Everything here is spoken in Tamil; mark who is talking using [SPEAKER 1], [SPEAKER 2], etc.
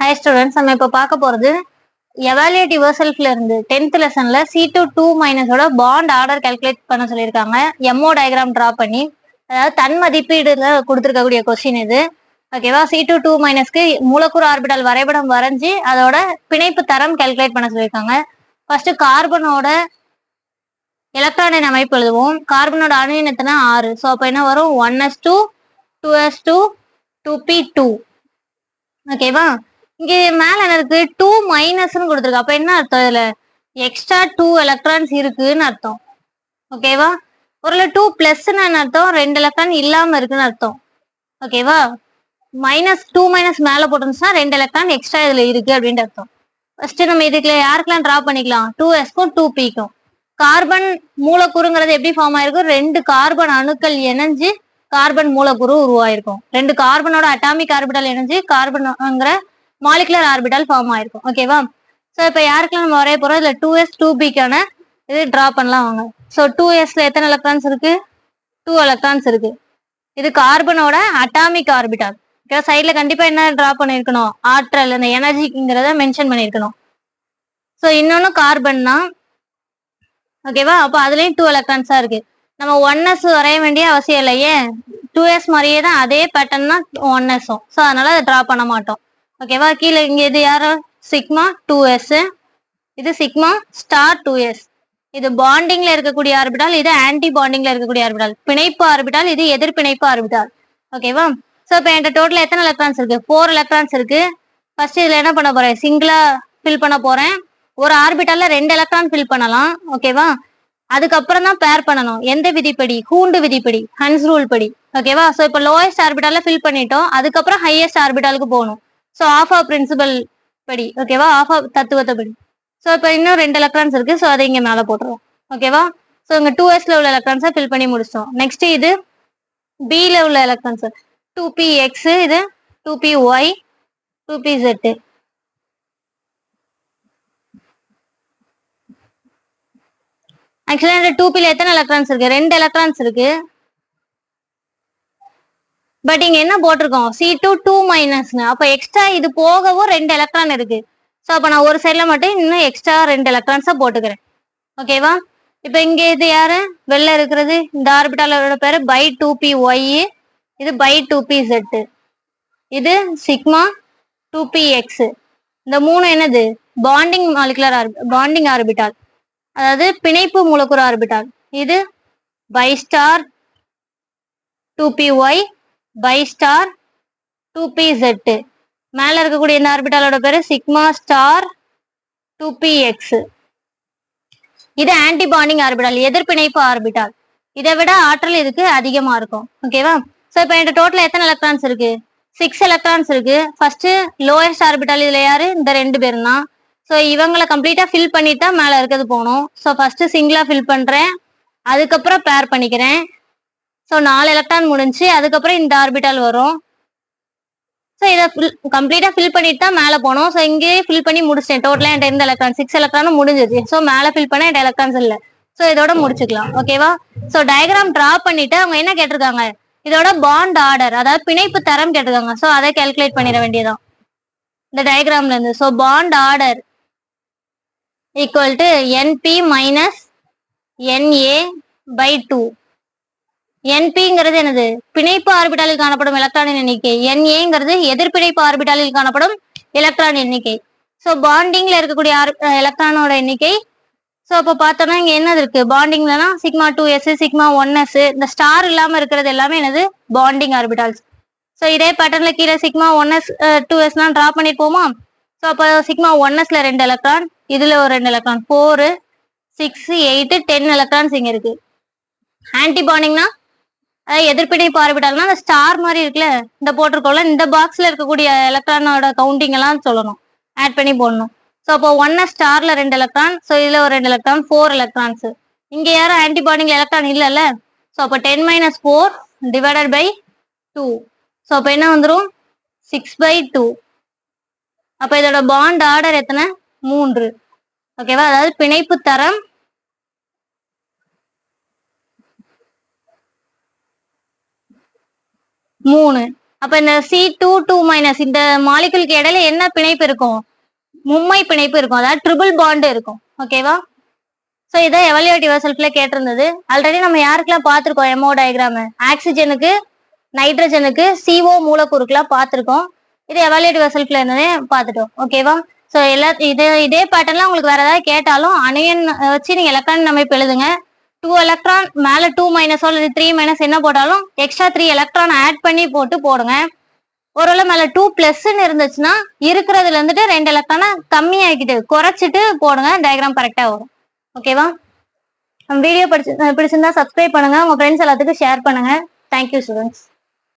[SPEAKER 1] ஹை ஸ்டூடெண்ட்ஸ் நம்ம இப்போ பார்க்க போகிறது எவாலுவேட்டிவ் யோர்செல்ஃப்ல இருந்து டென்த் லெசன்ல சி டு டூ மைனஸோட பாண்ட் ஆர்டர் கால்குலேட் பண்ண சொல்லியிருக்காங்க. எம்ஓ டயக்ராம் டிரா பண்ணி அதாவது தன் மதிப்பீடுல கொடுத்துருக்கக்கூடிய கொஸ்டின் இது. ஓகேவா சி டூ டூ மைனஸ்க்கு மூலக்கூறு ஆர்பிட்டல் வரைபடம் வரைஞ்சி அதோட பிணைப்பு தரம் கால்குலேட் பண்ண சொல்லியிருக்காங்க. ஃபர்ஸ்ட் கார்பனோட எலக்ட்ரானின் அமைப்பு எழுதுவோம். கார்பனோட அணு எத்தனை ஆறு. ஸோ அப்போ என்ன வரும்? One S two two S two two P two ஓகேவா இங்க மேல என்ன இருக்கு? டூ மைனஸ்ன்னு கொடுத்துருக்கு. அப்ப என்ன அர்த்தம் இதுல? எக்ஸ்ட்ரா டூ எலக்ட்ரான்ஸ் இருக்குன்னு அர்த்தம். ஓகேவா ஒரு டூ பிளஸ்ன்னு அர்த்தம்? ரெண்டு எலக்ட்ரான் இல்லாம இருக்குன்னு அர்த்தம். ஓகேவா மைனஸ் டூ மைனஸ் மேல போட்டுருந்துச்சுன்னா ரெண்டு எலக்ட்ரான் எக்ஸ்ட்ரா இதுல இருக்கு அப்படின்ட்டு அர்த்தம். ஃபர்ஸ்ட் நம்ம இதுக்குள்ள யாருக்கெல்லாம் டிரா பண்ணிக்கலாம்? டூ எஸ்க்கும் டூ பிக்கும் கார்பன் மூலக்கூறுங்கிறது எப்படி ஃபார்ம் ஆயிருக்கும் ரெண்டு கார்பன் அணுக்கள் இணைஞ்சு கார்பன் மூலக்கூறு உருவாயிருக்கும். ரெண்டு கார்பனோட அட்டாமிக் ஆர்பிட்டால் இணைஞ்சு கார்பன்ங்கிற மாலிகுலர் ஆர்பிட்டால் ஃபார்ம் ஆயிருக்கும். ஓகேவா ஸோ இப்போ யாருக்கெல்லாம் நம்ம வரைய போறோம்? இதுல டூ எஸ் டூ பிக்கான இது டிரா பண்ணலாம் வாங்க. ஸோ டூ எஸ்ல எத்தனை எலக்ட்ரான்ஸ் இருக்கு? டூ எலக்ட்ரான்ஸ் இருக்கு. இது கார்பனோட அட்டாமிக் ஆர்பிட்டால் ஓகே சைடில் கண்டிப்பாக என்ன ட்ரா பண்ணியிருக்கணும்? ஆற்றல் அந்த எனர்ஜிங்கிறத மென்ஷன் பண்ணியிருக்கணும். ஸோ இன்னொன்னு கார்பன்னா ஓகேவா அப்போ அதுலேயும் டூ எலக்ட்ரான்ஸாக இருக்கு. நம்ம ஒன் எஸ் வரைய வேண்டிய அவசியம் இல்லையே. டூ எஸ் மாதிரியே தான் அதே பேட்டர்ன் தான் ஒன் எஸ்ஸும் ஸோ அதனால அதை ட்ரா பண்ண மாட்டோம். ஓகேவா கீழே இங்க இது யாரோ? சிக்மா டூ எஸ் இது சிக்மா ஸ்டார் டூ எஸ் இது பாண்டிங்ல இருக்கக்கூடிய ஆர்பிட்டால் இது ஆன்டி பாண்டிங்ல இருக்கக்கூடிய ஆர்பிட்டால். பிணைப்பு ஆர்பிட்டால் இது எதிர் பிணைப்பு ஆர்பிட்டால். ஓகேவா ஸோ இப்போ என்கிட்ட டோட்டல் எத்தனை எலக்ட்ரான்ஸ் இருக்கு? ஃபோர் எலக்ட்ரான்ஸ் இருக்கு. ஃபர்ஸ்ட் இதுல என்ன பண்ண போறேன்? சிங்கிளா ஃபில் பண்ண போறேன். ஒரு ஆர்பிட்டால ரெண்டு எலக்ட்ரான் ஃபில் பண்ணலாம். ஓகேவா அதுக்கப்புறம் தான் பேர் பண்ணணும். எந்த விதிப்படி? கூண்டு விதிப்படி. ஹன்ஸ் ரூல் படி. ஓகேவா ஸோ இப்போ லோயஸ்ட் ஆர்பிட்டால ஃபில் பண்ணிட்டோம். அதுக்கப்புறம் ஹையஸ்ட் ஆர்பிட்டாலுக்கு போகணும். ஸோ ஆஃப் ஆஃப் பிரின்சிபல் படி ஓகேவா ஆஃப் ஆஃப் தத்துவத்தை படி. ஸோ இப்போ இன்னும் ரெண்டு எலக்ட்ரான்ஸ் இருக்கு. ஸோ அதை இங்கே மேலே போட்டுருவோம். ஓகேவா ஸோ இங்கே டூ எஸ்ல உள்ள எலக்ட்ரான்ஸை ஃபில் பண்ணி முடிச்சிட்டோம். நெக்ஸ்ட் இது பியில் உள்ள எலக்ட்ரான்ஸ் டூ பி எக்ஸ் இது two P Y two P zed ஆக்சுவலாக இந்த டூ பியில் எத்தனை எலக்ட்ரான்ஸ் இருக்கு? ரெண்டு எலக்ட்ரான்ஸ் இருக்கு. பட் இங்க என்ன போட்டிருக்கோம்? சி டூ டூ மைனஸ்ங்க அப்ப எக்ஸ்ட்ரா இது போகவும் ரெண்டு எலக்ட்ரான் இருக்கு. ஸோ அப்ப நான் ஒரு சைட்ல மட்டும் இன்னும் எக்ஸ்ட்ரா ரெண்டு எலக்ட்ரான்ஸா போட்டுக்கிறேன். ஓகேவா இப்போ இங்க இது யாரு? வெளில இருக்கிறது. இந்த ஆர்பிட்டாலோட பேரு பை டூ பி ஒய் இது பை டூ பி செட்டு இது சிக்மா டூ பி எக்ஸ் இந்த மூணு என்னது? பாண்டிங் மாலிகுலர் பாண்டிங் ஆர்பிட்டால் அதாவது பிணைப்பு மூலக்கூறு ஆர்பிட்டால் இது pi star two P Y pi star two P Z மேலே இருக்கக்கூடிய இந்த ஆர்பிட்டாலோட பேர் sigma star two P X. இது ஆன்டிபாண்டிங் ஆர்பிட்டால் எதிர்பிணைப்பு ஆர்பிட்டால். இதை விட ஆற்றல் இதுக்கு அதிகமா இருக்கும். ஓகேவா ஸோ இப்போ என்கிட்ட டோட்டல் எத்தனை எலக்ட்ரான்ஸ் இருக்கு? சிக்ஸ் எலக்ட்ரான்ஸ் இருக்கு. ஃபர்ஸ்ட் லோயஸ்ட் ஆர்பிட்டால் இதுல யாரு? இந்த ரெண்டு பேரும் தான் ஸோ இவங்களை கம்ப்ளீட்டா ஃபில் பண்ணிட்டு தான் மேலே இருக்கிறது போகணும். ஸோ ஃபர்ஸ்ட் சிங்கிளா ஃபில் பண்றேன். அதுக்கப்புறம் பேர் பண்ணிக்கிறேன். ஸோ நாலு எலக்ட்ரான் முடிஞ்சு அதுக்கப்புறம் இந்த ஆர்பிட்டால் வரும். ஸோ இதை கம்ப்ளீட்டா ஃபில் பண்ணிட்டு தான் மேலே போனோம். ஸோ இங்கேயே ஃபில் பண்ணி முடிச்சிட்டேன். டோட்டலாக என்கிட்ட இருந்த எலக்ட்ரான் சிக்ஸ் எலக்ட்ரானும் முடிஞ்சிச்சு. ஸோ மேலே ஃபில் பண்ண என்கிட்ட எலக்ட்ரான்ஸ் இல்லை. ஸோ இதோட முடிச்சுக்கலாம். ஓகேவா ஸோ டயக்ராம் டிரா பண்ணிட்டு அவங்க என்ன கேட்டிருக்காங்க? இதோட பாண்ட் ஆர்டர் அதாவது பிணைப்பு தரம் கேட்டிருக்காங்க. ஸோ அதை கால்குலேட் பண்ணிட வேண்டியதான் இந்த டயக்ராம்ல இருந்து. So bond order equal to N B minus N A by two என்பிங்கிறது எனது பிணைப்பு ஆர்பிட்டாலில் காணப்படும் எலக்ட்ரானின் எண்ணிக்கை. என்ஏங்கிறது எதிர்பிணைப்பு ஆர்பிட்டாலில் காணப்படும் எலக்ட்ரான் எண்ணிக்கை. ஸோ பாண்டிங்ல இருக்கக்கூடிய எலக்ட்ரானோட எண்ணிக்கை. ஸோ இப்போ பார்த்தோம்னா இங்கே என்னது இருக்கு? பாண்டிங்லனா sigma two S sigma one S இந்த ஸ்டார் இல்லாம இருக்கிறது எல்லாமே என்னது? பாண்டிங் ஆர்பிட்டால்ஸ் ஸோ இதே பேட்டர்ன்ல கீழே சிக்மா ஒன் எஸ் டூ எஸ்லாம் ட்ரா பண்ணிருப்போமா? ஸோ அப்போ சிக்மா ஒன் எஸ்ல ரெண்டு எலக்ட்ரான் இதுல ஒரு ரெண்டு electron four six eight ten electrons இங்க இருக்கு. ஆன்டி பாண்டிங்னா அதாவது எதிர்ப்பிணைப்பு அந்த ஸ்டார் மாதிரி இருக்குல்ல இந்த போட்டிருக்கோம்ல இந்த பாக்ஸ்ல இருக்கக்கூடிய எலக்ட்ரானோட கவுண்டிங் எல்லாம் சொல்லணும். ஆட் பண்ணி போடணும். ஸோ அப்போ ஒன்னு ஸ்டார்ல ரெண்டு எலக்ட்ரான் ஸோ இதுல ஒரு ரெண்டு எலக்ட்ரான் ஃபோர் எலக்ட்ரான்ஸ் இங்க யாரும் ஆன்டி எலக்ட்ரான் இல்லைல்ல? ஸோ அப்போ ten minus four divided by two so அப்போ என்ன வந்துடும் சிக்ஸ் பை டூ அப்போ இதோட பாண்ட் ஆர்டர் எத்தனை? மூன்று. ஓகேவா அதாவது பிணைப்பு தரம் மூணு. அப்ப இந்த சி டூ டூ மைனஸ் இந்த மாலிகுலுக்கு இடையில என்ன பிணைப்பு இருக்கும்? மும்மை பிணைப்பு இருக்கும். அதாவது ட்ரிபிள் பாண்ட் இருக்கும். ஓகேவா ஸோ இதை எவல்யூட்டிவ் செல்ஃப்ல கேட்டிருந்தது. ஆல்ரெடி நம்ம யாருக்கெல்லாம் பார்த்துருக்கோம் எமோ டயக்ராம் ஆக்சிஜனுக்கு நைட்ரஜனுக்கு சிஓ மூலக்கூறுக்கெல்லாம் பார்த்துருக்கோம். இது எவாலுவேட்டிவ் செல்ஃப்ல இருந்ததே பார்த்துட்டோம். ஓகேவா ஸோ எல்லா இது இதே பேட்டர்ன்லாம் உங்களுக்கு வேற ஏதாவது கேட்டாலும் அணையன் வச்சு நீங்க எலக்ட்ரான் அமைப்பு எழுதுங்க. டூ எலக்ட்ரான் மேல டூ மைனஸோ அல்லது த்ரீ மைனஸ் என்ன போட்டாலும் எக்ஸ்ட்ரா த்ரீ எலக்ட்ரான் ஆட் பண்ணி போட்டு போடுங்க. ஒருவேளை மேல டூ பிளஸ்ன்னு இருந்துச்சுன்னா இருக்கிறதுல இருந்துட்டு ரெண்டு எலக்ட்ரானை கம்மியாக்கிட்டு குறைச்சிட்டு போடுங்க டயக்ராம் கரெக்டா வரும். ஓகேவா வீடியோ பிடிச்சி பிடிச்சிருந்தா சப்ஸ்கிரைப் பண்ணுங்க உங்க ஃப்ரெண்ட்ஸ் எல்லாத்துக்கும் ஷேர் பண்ணுங்க. Thank you students